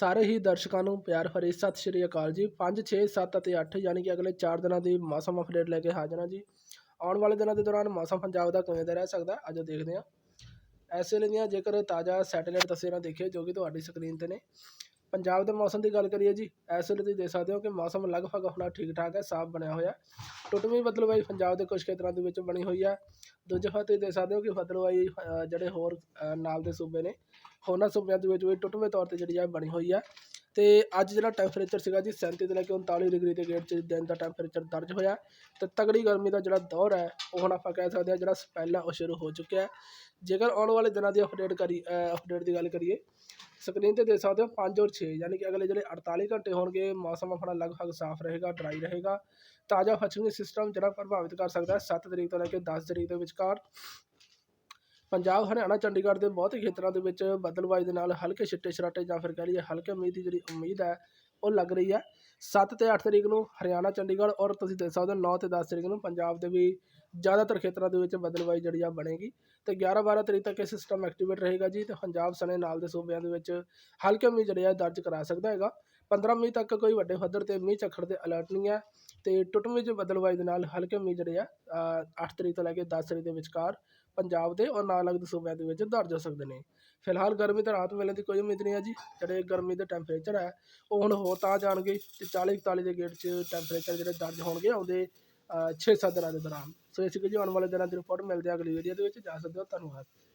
ਸਾਰੇ ਹੀ ਦਰਸ਼ਕਾਂ ਨੂੰ ਪਿਆਰ ਭਰੀ ਸਤਿ ਸ਼੍ਰੀ ਅਕਾਲ ਜੀ। 5 6 7 ਅਤੇ 8 ਯਾਨੀ ਕਿ ਅਗਲੇ 4 ਦਿਨਾਂ ਦੀ ਮੌਸਮ ਅਪਡੇਟ ਲੈ ਕੇ ਹਾਜ਼ਰ ਹਾਂ ਜੀ। ਆਉਣ ਵਾਲੇ ਦਿਨਾਂ ਦੇ ਦੌਰਾਨ ਮੌਸਮ ਪੰਜਾਬ ਦਾ ਕਿਵੇਂ ਦਾ ਰਹਿ ਸਕਦਾ, ਅੱਜ ਦੇਖਦੇ ਹਾਂ। ਐਸੇ ਲਈ ਦੀਆਂ ਜੇਕਰ ਤਾਜ਼ਾ ਸੈਟੇਲਾਈਟ ਤਸਵੀਰਾਂ ਦੇਖੀਏ ਜੋ ਕਿ ਤੁਹਾਡੀ ਸਕਰੀਨ ਤੇ ਨੇ ਪੰਜਾਬ ਦੇ ਮੌਸਮ ਦੀ ਗੱਲ ਕਰੀਏ ਜੀ, ਇਸ ਵੇਲੇ ਤੁਸੀਂ ਦੇਖ ਸਕਦੇ ਹੋ ਕਿ ਮੌਸਮ ਲਗਭਗ ਆਪਣਾ ਠੀਕ ਠਾਕ ਹੈ, ਸਾਫ਼ ਬਣਿਆ ਹੋਇਆ ਟੁੱਟਵੀਂ ਬਦਲਵਾਈ ਪੰਜਾਬ ਦੇ ਕੁਝ ਖੇਤਰਾਂ ਦੇ ਵਿੱਚ ਬਣੀ ਹੋਈ ਹੈ। ਦੂਜੇ ਪਾਸੇ ਤੁਸੀਂ ਦੇਖ ਸਕਦੇ ਹੋ ਕਿ ਬਦਲਵਾਈ ਜਿਹੜੇ ਹੋਰ ਨਾਲ ਦੇ ਸੂਬੇ ਨੇ, ਹੋਰਨਾਂ ਸੂਬਿਆਂ ਦੇ ਵਿੱਚ ਵੀ ਟੁੱਟਵੇਂ ਤੌਰ ਤੇ ਜਿਹੜੀ ਹੈ ਬਣੀ ਹੋਈ ਹੈ। ਤੇ ਅੱਜ ਜਿਹੜਾ ਟੈਂਪਰੇਚਰ ਸੀਗਾ ਜੀ 37 ਤੋਂ ਲੈ ਕੇ 39 ਡਿਗਰੀ ਦੇ ਗੇੜ 'ਚ ਦਿਨ ਦਾ ਟੈਂਪਰੇਚਰ ਦਰਜ ਹੋਇਆ ਤੇ ਤਗੜੀ ਗਰਮੀ ਦਾ ਜਿਹੜਾ ਦੌਰ ਹੈ, ਉਹ ਹੁਣ ਆਪਾਂ ਕਹਿ ਸਕਦੇ ਹਾਂ ਜਿਹੜਾ ਸਪੈਲ ਹੈ ਉਹ ਸ਼ੁਰੂ ਹੋ ਚੁੱਕਿਆ ਹੈ। ਜੇਕਰ ਆਉਣ ਵਾਲੇ ਦਿਨਾਂ ਦੀ ਅਪਡੇਟ ਕਰੀ ਅਪਡੇਟ ਦੀ ਗੱਲ ਕਰੀਏ ਸਕਰੀਨ ਤੇ ਦੇਖ ਸਕਦੇ ਹੋ 5 ਔਰ 6 ਯਾਨੀ ਕਿ ਅਗਲੇ ਜਿਹੜੇ 48 ਘੰਟੇ ਹੋਣਗੇ, ਮੌਸਮ ਆਪਣਾ ਲਗਭਗ ਸਾਫ਼ ਰਹੇਗਾ ਡਰਾਈ ਰਹੇਗਾ। ਤਾਜ਼ਾ ਪੱਛਮੀ ਸਿਸਟਮ ਜਿਹੜਾ ਪ੍ਰਭਾਵਿਤ ਕਰ ਸਕਦਾ ਹੈ 7 ਤਰੀਕ ਤੋਂ ਲੈ ਕੇ 10 ਤਰੀਕ ਦੇ ਵਿਚਕਾਰ। ਪੰਜਾਬ, ਹਰਿਆਣਾ, ਚੰਡੀਗੜ੍ਹ ਦੇ ਬਹੁਤ ਖੇਤਰਾਂ ਦੇ ਵਿੱਚ ਬਦਲਵਾਈ ਦੇ ਨਾਲ ਹਲਕੇ ਛਿੱਟੇ ਛਰਾਟੇ ਜਾਂ ਫਿਰ ਕਹਿ ਲਈਏ ਹਲਕੇ ਮੀਂਹ ਦੀ ਜਿਹੜੀ ਉਮੀਦ ਹੈ ਉਹ ਲੱਗ ਰਹੀ ਹੈ। 7 ਤੇ 8 ਤਰੀਕ ਨੂੰ ਹਰਿਆਣਾ, ਚੰਡੀਗੜ੍ਹ ਔਰ ਤੁਸੀਂ ਦੇਖ ਸਕਦੇ ਹੋ 9 ਤੇ 10 ਤਰੀਕ ਨੂੰ ਪੰਜਾਬ ਦੇ ਵੀ ਜ਼ਿਆਦਾਤਰ ਖੇਤਰਾਂ ਦੇ ਵਿੱਚ ਬਦਲਵਾਈ ਜਿਹੜੀ ਆ ਬਣੇਗੀ। ਤੇ 11 12 ਤਰੀਕ ਤੱਕ ਇਹ ਸਿਸਟਮ ਐਕਟੀਵੇਟ ਰਹੇਗਾ ਜੀ ਤੇ ਪੰਜਾਬ ਸਣੇ ਨਾਲ ਦੇ ਸੂਬਿਆਂ ਦੇ ਵਿੱਚ ਹਲਕੇ ਮੀਂਹ ਜਿਹੜੇ ਆ ਦਰਜ ਕਰਾ ਸਕਦਾ ਹੈਗਾ। 15 ਮਈ ਤੱਕ ਕੋਈ ਵੱਡੇ ਪੱਧਰ ਤੇ ਮੀਂਹ ਝੱਖੜ ਦੇ ਅਲਰਟ ਨਹੀਂ ਹੈ ਤੇ ਟੁੱਟਵੀਂ ਚ ਬਦਲਵਾਈ ਦੇ ਨਾਲ ਹਲਕੇ ਮੀਂਹ ਜਿਹੜੇ ਆ 8 ਤਰੀਕ ਤੋਂ ਲੈ ਕੇ 10 ਤਰੀਕ ਦੇ ਵਿਚਕਾਰ ਪੰਜਾਬ ਦੇ ਔਰ ਨਾਲ ਲੱਗਦੇ ਸੂਬਿਆਂ ਦੇ ਵਿੱਚ ਦਰਜ ਹੋ ਸਕਦੇ ਨੇ। ਫਿਲਹਾਲ ਗਰਮੀ ਤੋਂ ਰਾਤ ਮਿਲਣ ਦੀ ਕੋਈ ਉਮੀਦ ਨਹੀਂ ਹੈ ਜੀ, ਜਿਹੜੇ ਗਰਮੀ ਦੇ ਟੈਂਪਰੇਚਰ ਹੈ, ਉਹ ਹੁਣ ਹੋਰ ਤਾਂ ਜਾਣਗੇ ਤੇ 40 41 ਦੇ ਗੇੜ 'ਚ ਟੈਂਪਰੇਚਰ ਜਿਹੜੇ ਦਰਜ ਹੋਣਗੇ ਆਉਂਦੇ 6-7 ਦਿਨਾਂ ਦੇ ਦੌਰਾਨ। ਸੋ ਇਸ ਕਿ ਜੀ ਆਉਣ ਵਾਲੇ ਦਿਨਾਂ ਦੀ ਰਿਪੋਰਟ ਮਿਲਦੇ ਆ ਅਗਲੀ ਵੀਡੀਓ ਦੇ ਵਿੱਚ। ਜਾ ਸਕਦੇ ਹੋ ਧੰਨਵਾਦ।